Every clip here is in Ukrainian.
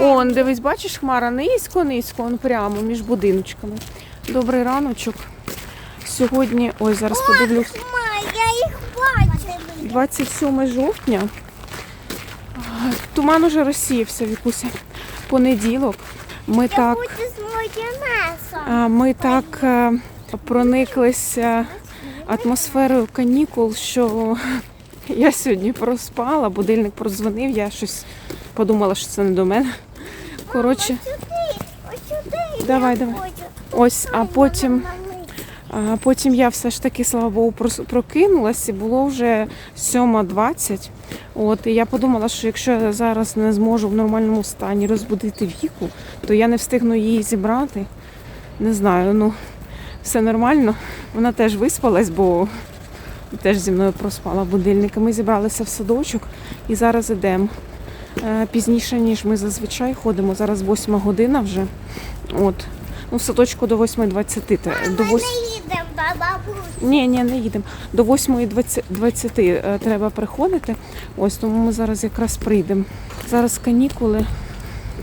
Он, дивись, бачиш, хмара низько, низько, он прямо між будиночками. Добрий раночок. Сьогодні, ой, зараз подивлюсь, я їх бачила. 27 жовтня. Туман уже розсіявся, Вікуся. Понеділок. Ми так, ми так е, прониклися атмосферою канікул, що я сьогодні проспала, будильник продзвонив, я щось подумала, що це не до мене. Коротше. Давай, давай. ось, а потім. А потім я все ж таки, слава Богу, прокинулась і було вже 7.20. От, і я подумала, що якщо я зараз не зможу в нормальному стані розбудити віку, то я не встигну її зібрати. Не знаю, ну все нормально. Вона теж виспалась, бо теж зі мною проспала будильник. Ми зібралися в садочок і зараз йдемо. Е, Пізніше, ніж ми зазвичай ходимо. Зараз 8 година вже. От. Ну, в садочку до 8.20. та- До 8... не їдемо, бабабусь. Ні, ні, не їдемо. До 8.20 е, треба приходити. Ось тому ми зараз якраз прийдемо. Зараз канікули.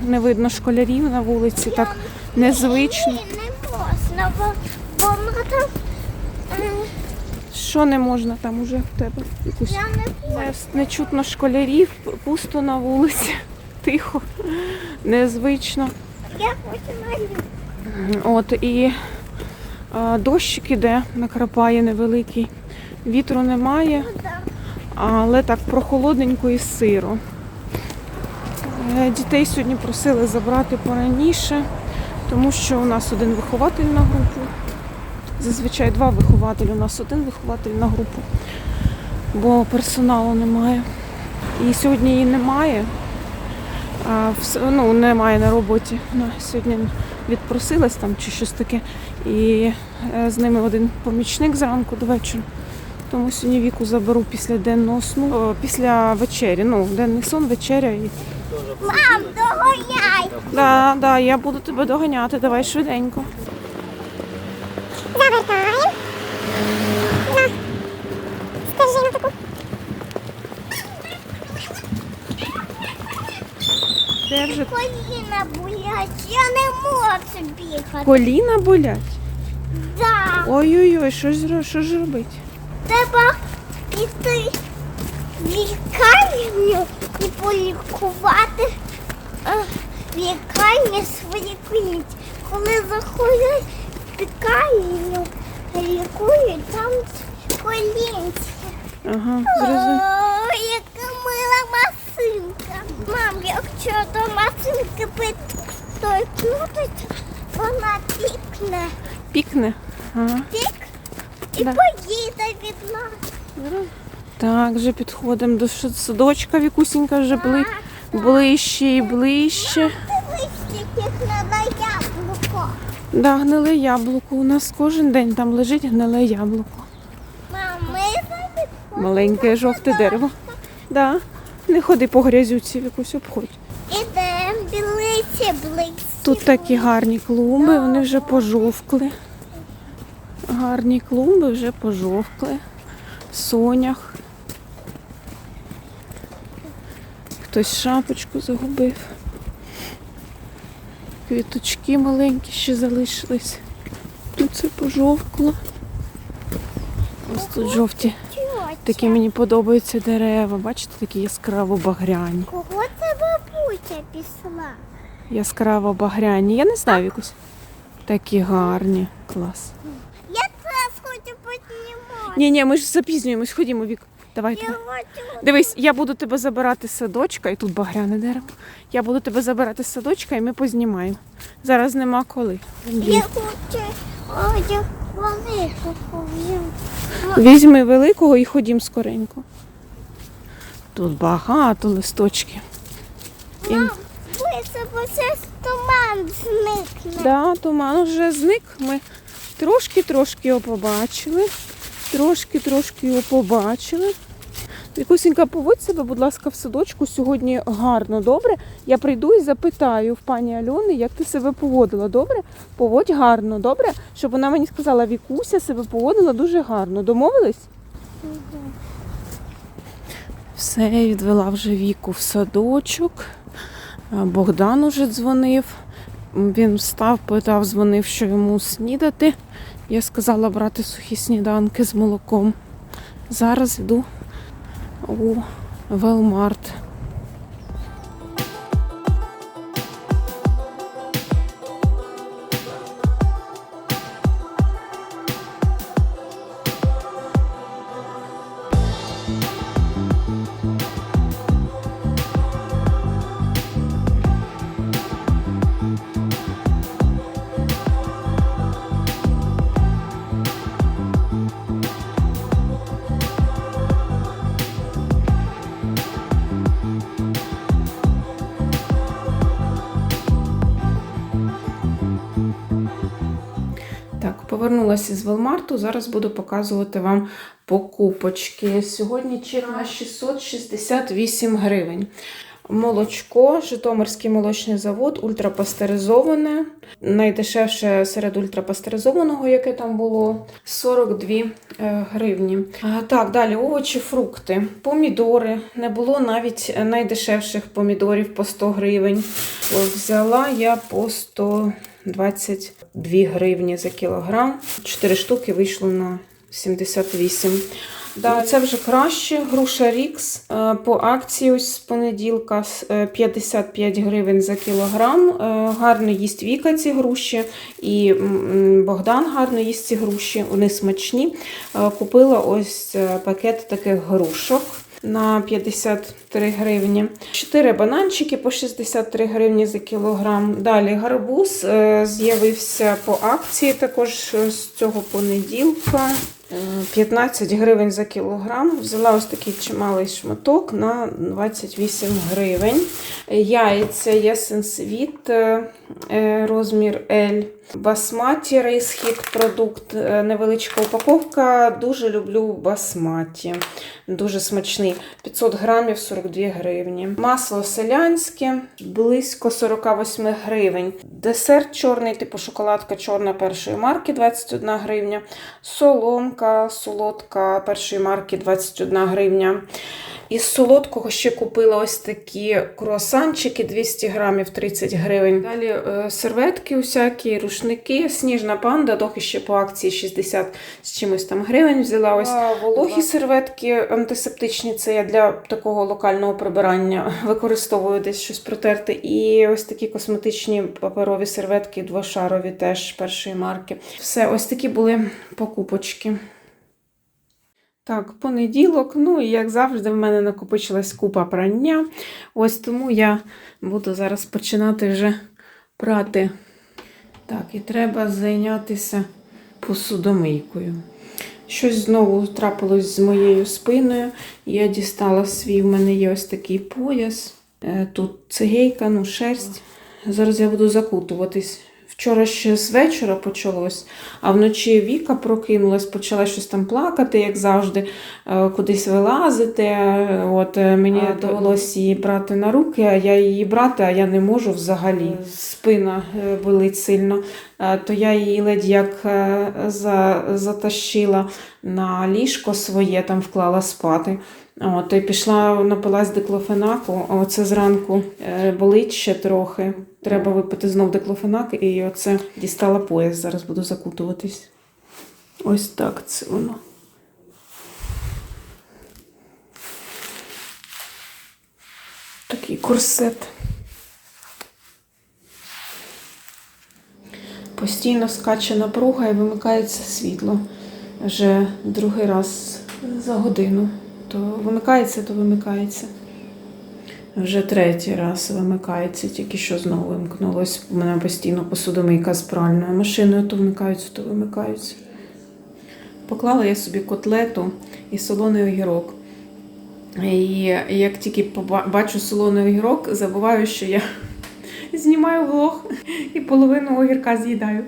Не видно школярів на вулиці, так незвично. Ні, не можна, бо, бо вона там... Що не можна там уже в тебе? Якусь Я не чутно школярів, пусто на вулиці, тихо, незвично. Я хочу. От і а, дощик іде, накрапає невеликий. Вітру немає. але так прохолодненько і сиро. Е, Дітей сьогодні просили забрати пораніше, тому що у нас один вихователь на групу. Зазвичай два вихователі, у нас один вихователь на групу, бо персоналу немає. І сьогодні її немає. А, ну, немає на роботі. Вона сьогодні відпросилась там чи щось таке. І е, з ними один помічник зранку до вечора. Тому сьогодні віку заберу після денного сну, о, після вечері. Ну, денний сон, вечеря. І... Мам, догоняй. Да, да, я буду тебе доганяти, давай швиденько. Завертаємо. На. Скажи на таку. Де Коліна болять, я не можу бігати. коліна болять? Да. Ой-ой-ой, що ж, що ж робити? Треба піти в лікарню і полікувати е, в лікарні свої колінці. Коли заходять в лікарню, лікують там колінці. Ага, зрозуміло. Масинка. Мам, якщо до масинки приторкнутися, вона пікне. Пікне. Ага. Пік і Да. поїде від нас. Так, вже підходимо до садочка, вікусінька вже бли... ближче і ближче. Дивись, яблуко. Да, гниле яблуко. У нас кожен день там лежить гниле яблуко. Мам, ми Маленьке жовте дерево. Да. Не ходи по грязюці, якусь обходь. Тут такі гарні клумби, вони вже пожовкли. Гарні клумби вже пожовкли. Сонях. Хтось шапочку загубив. Квіточки маленькі ще залишились. Тут це пожовкло. Ось тут жовті. Такі мені подобаються дерева. Бачите, такі яскраво багряні. Кого це бабуся пішла? Яскраво багряні. Я не знаю якось. Такі гарні. Клас. Я теж хочу піднімати. Ні, ні, ми ж запізнюємось, ходімо, Вік. Давай, Я давай. хочу. Дивись, я буду тебе забирати з садочка, і тут багряне дерево. Я буду тебе забирати з садочка і ми познімаємо. Зараз нема коли. Я хочу. Візьми великого і ходім скоренько. Тут багато листочків. І... Висипався туман зникне. Да, туман вже зник. Ми трошки-трошки його побачили. Трошки-трошки його побачили. Вікусінька, поводь себе, будь ласка, в садочку сьогодні гарно, добре? Я прийду і запитаю в пані Альони, як ти себе поводила, добре? Поводь гарно, добре? Щоб вона мені сказала, Вікуся себе поводила дуже гарно. Домовились? Все, відвела вже віку в садочок. Богдан уже дзвонив. Він встав, питав, дзвонив, що йому снідати. Я сказала брати сухі сніданки з молоком. Зараз йду у Велмарт. Повернулася з Велмарту. Зараз буду показувати вам покупочки. Сьогодні черга 668 гривень. Молочко, Житомирський молочний завод, ультрапастеризоване. Найдешевше серед ультрапастеризованого, яке там було, 42 е, гривні. Так, далі овочі, фрукти, помідори. Не було навіть найдешевших помідорів по 100 гривень. Взяла я по 122 гривні за кілограм. 4 штуки вийшло на 78. Да, це вже краще. Груша Рікс е, по акції ось з понеділка е, 55 гривень за кілограм. Е, Гарно їсть Віка ці груші, і Богдан гарно їсть ці груші. Вони смачні. Е, Купила ось е, пакет таких грушок. На 53 гривні. 4 бананчики по 63 гривні за кілограм. Далі гарбуз е, з'явився по акції також е, з цього понеділка. Е, 15 гривень за кілограм. Взяла ось такий чималий шматок на 28 гривень. Яйця Ясен Світ, е, е, розмір L. Басматі рейсхіт продукт, е, невеличка упаковка. Дуже люблю басматі. Дуже смачний. 500 грамів 42 гривні. Масло селянське близько 48 гривень. Десерт чорний, типу шоколадка чорна першої марки 21 гривня. Соломка солодка першої марки 21 гривня. Із солодкого ще купила ось такі круасанчики 200 грамів 30 гривень. Далі е, серветки усякі, рушники, сніжна панда, доки ще по акції 60 з чимось там гривень взяла. Ось А, вологі серветки антисептичні, це я для такого локального прибирання використовую десь щось протерти. І ось такі косметичні паперові серветки двошарові теж першої марки. Все, ось такі були покупочки. Так, понеділок, ну і як завжди, в мене накопичилась купа прання. Ось тому я буду зараз починати вже прати. Так, і треба зайнятися посудомийкою. Щось знову трапилось з моєю спиною. Я дістала свій, в мене є ось такий пояс. Е, Тут цигейка, ну, шерсть. Зараз я буду закутуватись. Вчора ще з вечора почалось, а вночі Віка прокинулась, почала щось там плакати, як завжди, е, кудись вилазити. От е, мені довелося її брати на руки, а я її брати, а я не можу взагалі. Спина е, болить сильно. То я її ледь як затащила на ліжко своє, там вклала спати. От, і пішла напилась диклофенаку, а оце зранку е, болить ще трохи. Треба випити знов диклофенак, і оце дістала пояс. Зараз буду закутуватись. Ось так це воно. Такий корсет. Постійно скаче напруга і вимикається світло. Вже другий раз за годину. То вимикається, то вимикається. Вже третій раз вимикається, тільки що знову вимкнулось. У мене постійно посудомийка з пральною машиною, то вмикаються, то вимикаються. Поклала я собі котлету і солоний огірок. І як тільки бачу солоний огірок, забуваю, що я знімаю влог і половину огірка з'їдаю.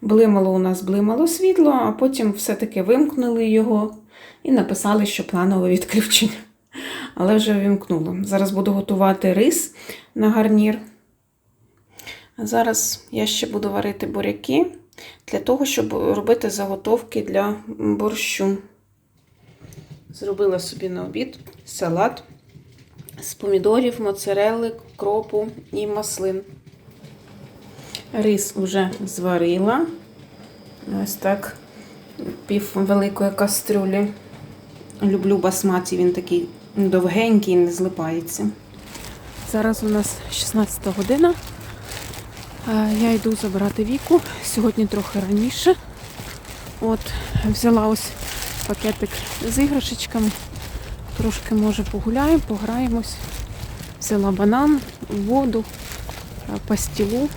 Блимало у нас блимало світло, а потім все-таки вимкнули його і написали, що планове відключення. Але вже вимкнуло. Зараз буду готувати рис на гарнір. Зараз я ще буду варити буряки для того, щоб робити заготовки для борщу. Зробила собі на обід салат з помідорів, моцарелли, кропу і маслин. Рис уже зварила. Ось так пів великої кастрюлі. Люблю басматі, він такий довгенький, не злипається. Зараз у нас 16 година. Е, Я йду забирати віку. Сьогодні трохи раніше. От, взяла ось пакетик з іграшечками. Трошки, може, погуляємо, пограємось. Взяла банан, воду, е, пастілу.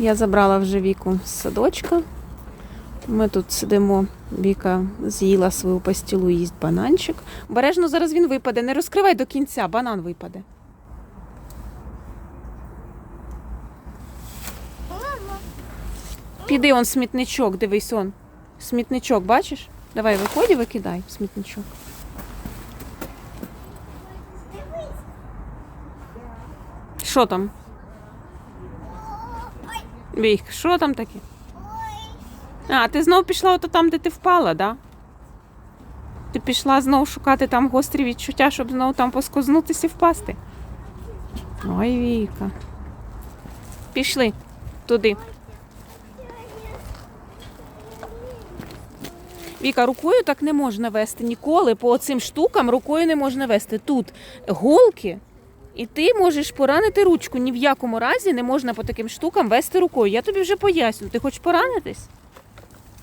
Я забрала вже віку з садочка. Ми тут сидимо, Віка з'їла свою пастілу, їсть бананчик. Бережно зараз він випаде. Не розкривай до кінця, банан випаде. Піди он смітничок, дивись он. Смітничок, бачиш? Давай виходь і викидай смітничок. Що там? Ой, що там таке? А, ти знов пішла ото там, де ти впала, да? Ти пішла знов шукати там гострі відчуття, щоб знов там поскознутися і впасти. Ой, Віка. Пішли туди. Віка, рукою так не можна вести ніколи. По цим штукам рукою не можна вести. Тут голки, і ти можеш поранити ручку. Ні в якому разі не можна по таким штукам вести рукою. Я тобі вже поясню. Ти хочеш поранитись?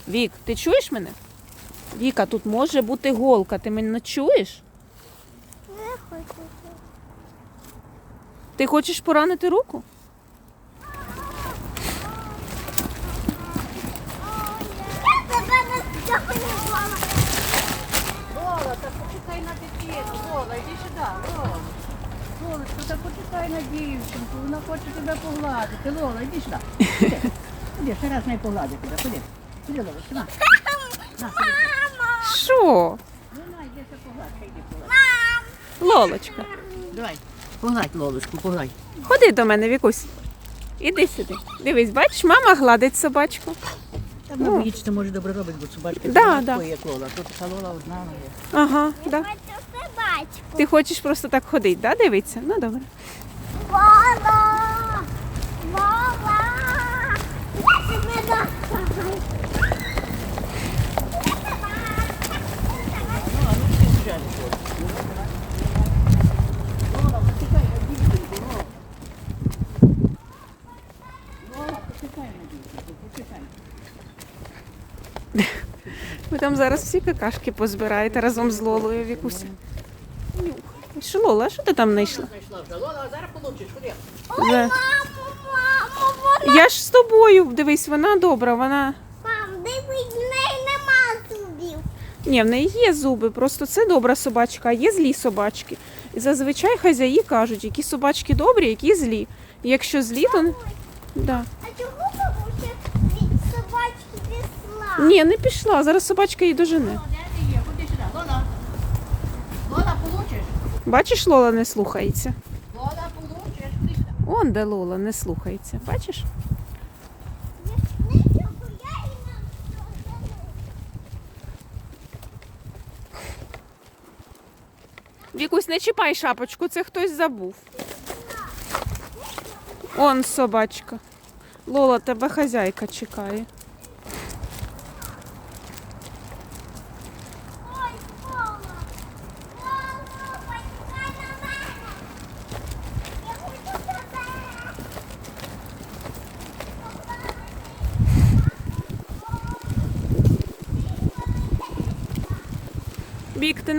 Вік, ти чуєш мене? Віка, тут може бути голка. Ти мене чуєш? Не хочу. Ти хочеш поранити руку? Лола, та почекай на дитину. Лола, йди сюди, Лола. Лолочко, та почекай на дівчинку, вона хоче тебе погладити. Лола, йди сюди. Іди, ще раз не погладить тебе. Ходи. Іди, Лолочка, на. На, ходи. Що? Вона йде ще погладити, йди погладь. Лолочка. Давай, погладь, Лолочку, погладь. Ходи до мене, Вікусь. Іди сюди. Дивись, бачиш, мама гладить собачку. Та вона боїться, може добре робить, бо собачка Да, да. такої, як Лола. Тут та Лола одна є. Ага, да. Ти хочеш просто так ходити, да? Дивиться? Ну добре. Вова! Вова! Я тебе доставай. Ви там зараз всі какашки позбираєте разом з Лолою, Вікуся. Що, Лола, що ти там знайшла? Лола, зараз получиш, ходи. За- Мамо, мамо, вона. Я ж з тобою, дивись, вона добра, вона. Мам, дивись, в неї нема зубів. Ні, в неї є зуби, просто це добра собачка, а є злі собачки. І зазвичай хазяї кажуть, які собачки добрі, які злі. І якщо злі, то. Да. А чого бабуся від собачки пішла? Ні, не пішла. Зараз собачка її дожене. Лола, де ти є? Ходи сюди. Лола. Лола, получиш? Бачиш, Лола не слухається. Лола, получиш? Он де Лола не слухається. Бачиш? Вікусь, не чіпай шапочку, це хтось забув. Он собачка. Лола, тебе хазяйка чекає. Ой, Вова! Вова, почекай на мене! Я хочу тебе! Вік, ти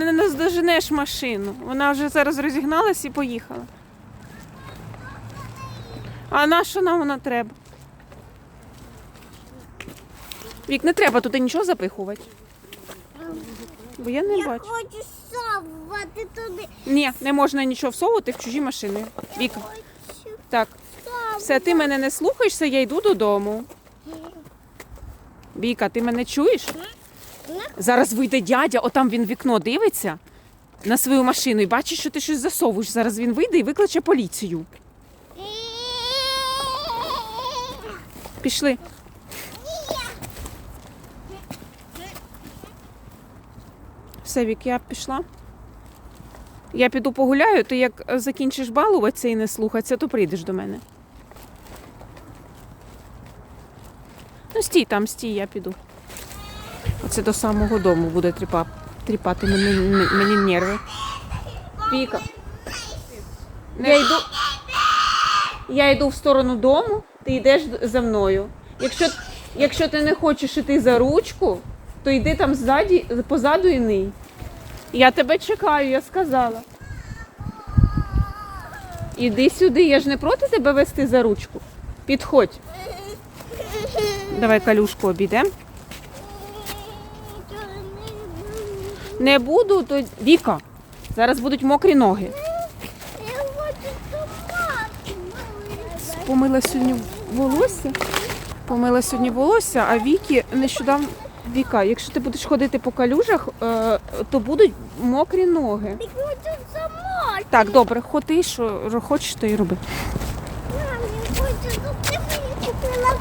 не машину. Вона вже зараз розігналась і поїхала. А на що нам вона треба? Вік, не треба туди нічого запихувати. Бо я не Я бачу. хочу совувати туди. Ні, не можна нічого всовувати в чужі машини. Віка, так, все, ти мене не слухаєшся, я йду додому. Віка, ти мене чуєш? Зараз вийде дядя, отам він в вікно дивиться на свою машину і бачить, що ти щось засовуєш. Зараз він вийде і викличе поліцію. Пішли. Все, Вік, я пішла. Я піду погуляю, ти як закінчиш балуватися і не слухатися, то прийдеш до мене. Ну, стій там, стій, я піду. Оце до самого дому буде тріпа, тріпати мені, мені нерви. Віка. Я йду, я йду в сторону дому, ти йдеш за мною. Якщо, якщо ти не хочеш іти за ручку, то йди там ззаді, позаду і ний. Я тебе чекаю, я сказала. Іди сюди, я ж не проти тебе вести за ручку. Підходь. Давай калюшку обійдемо. Не буду, то Віка. Зараз будуть мокрі ноги. Я хочу томати. Помила сьогодні волосся. Помила сьогодні волосся, а Вікі нещодавно. Віка, якщо ти будеш ходити по калюжах, е, то будуть мокрі ноги. Я хочу томати. Так, добре, ходи, що хочеш, то і роби. Мам, я хочу, щоб ти мені купила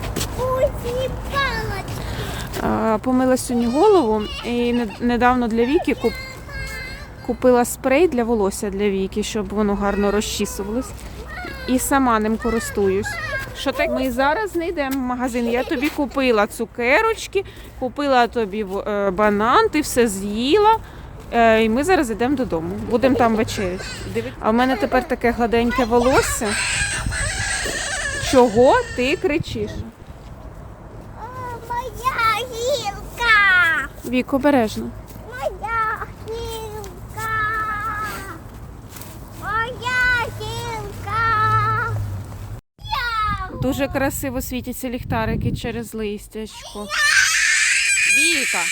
Помила сьогодні голову і недавно для Віки куп... купила спрей для волосся для Віки, щоб воно гарно розчісувалось. І сама ним користуюсь. Що так? Ми зараз не йдемо в магазин. Я тобі купила цукерочки, купила тобі е, банан, ти все з'їла. Е, І ми зараз йдемо додому. Будемо там вечеряти. А в мене тепер таке гладеньке волосся. Чого ти кричиш? О, моя гілка. Вік, обережно. Моя гілка. Моя гілка. Дуже красиво світяться ліхтарики через листячко. Віка!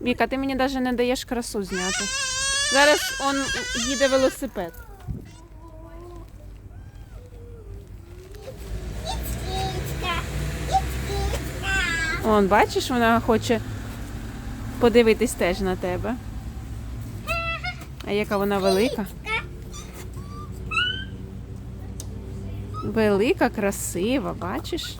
Віка, ти мені навіть не даєш красу зняти. Зараз он їде велосипед. Іцкічка. Он, бачиш, вона хоче подивитись теж на тебе. А яка вона велика? Велика, красива, бачиш?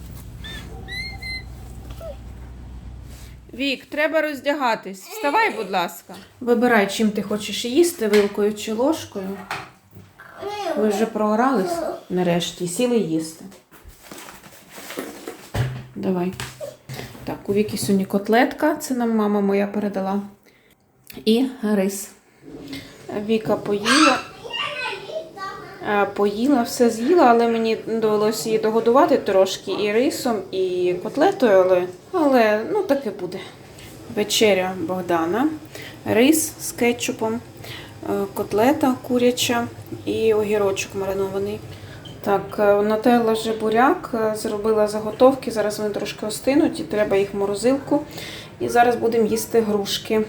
Вік, треба роздягатись. Вставай, будь ласка. Вибирай, чим ти хочеш їсти, вилкою чи ложкою. Ви вже проорались нарешті, сіли їсти. Давай. Так, у Віки сьогодні котлетка, це нам мама моя передала. І рис. Віка поїла. Е, Поїла, все з'їла, але мені довелося її догодувати трошки і рисом, і котлетою, але, але ну таке буде. Вечеря Богдана, рис з кетчупом, е, котлета куряча і огірочок маринований. Так, Нателла же буряк, е, зробила заготовки. Зараз вони трошки остинуть і треба їх в морозилку. І зараз будемо їсти грушки.